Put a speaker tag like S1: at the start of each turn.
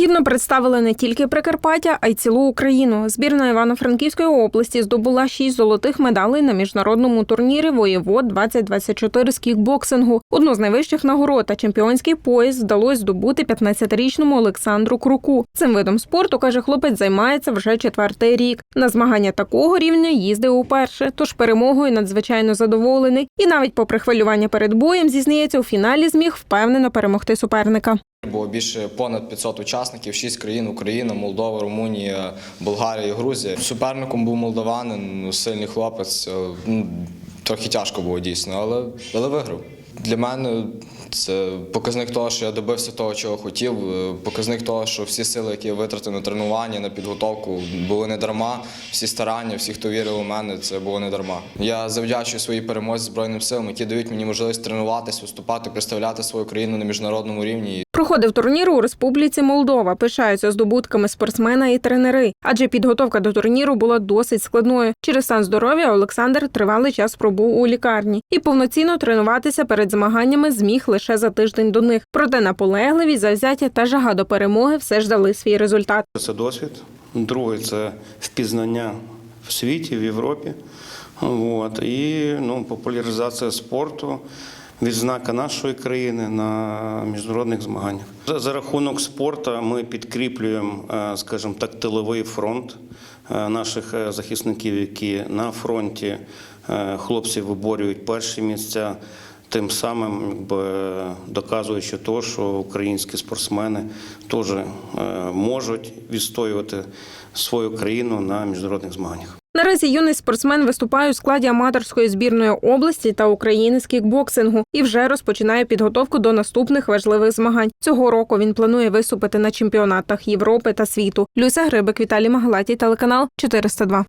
S1: Гідно представили не тільки Прикарпаття, а й цілу Україну. Збірна Івано-Франківської області здобула шість золотих медалей на міжнародному турнірі Воєвод 2024 з кікбоксингу. Одну з найвищих нагород та чемпіонський пояс вдалося здобути 15-річному Олександру Круку. Цим видом спорту каже хлопець, займається вже четвертий рік. На змагання такого рівня їздив уперше, тож перемогою надзвичайно задоволений. І навіть попри хвилювання перед боєм, зізнається, у фіналі зміг впевнено перемогти суперника.
S2: Було більше понад 500 учасників, 6 країн: Україна, Молдова, Румунія, Болгарія Грузія. Суперником був молдаванин, сильний хлопець. е, Ну, трохи тяжко було дійсно, але, але виграв. Для мене це показник того, що я добився того, чого хотів. е, Показник того, що всі сили, які я витратив на тренування, на підготовку, були не дарма. Всі старання, всі, хто вірив у мене, це було не дарма. Я завдячую своїй перемозі Збройним силам, які дають мені можливість тренуватись, виступати, представляти свою країну на міжнародному рівні.
S1: Проходив турнір у Республіці Молдова. Пишаються здобутками спортсмена і тренери, адже підготовка до турніру була досить складною. Через стан здоров'я Олександр тривалий час пробув у лікарні і повноцінно тренуватися перед змаганнями зміг лише за тиждень до них. Проте наполегливість, завзяття та жага до перемоги все ж дали свій результат.
S3: Це досвід. Друге це впізнання в світі, в Європі. От. І ну, популяризація спорту, відзнака нашої країни на міжнародних змаганнях. За, за рахунок спорту ми підкріплюємо, е, скажімо так, тиловий фронт е, наших е, захисників, які на фронті хлопці виборюють перші місця. Тим самим якби, доказуючи то, що українські спортсмени теж можуть відстоювати свою країну на міжнародних змаганнях.
S1: Наразі юний спортсмен виступає у складі аматорської збірної області та України з кікбоксингу і вже розпочинає підготовку до наступних важливих змагань. Цього року він планує виступити на чемпіонатах Європи та світу. Люся Грибик, Віталій Магалаті, телеканал 402.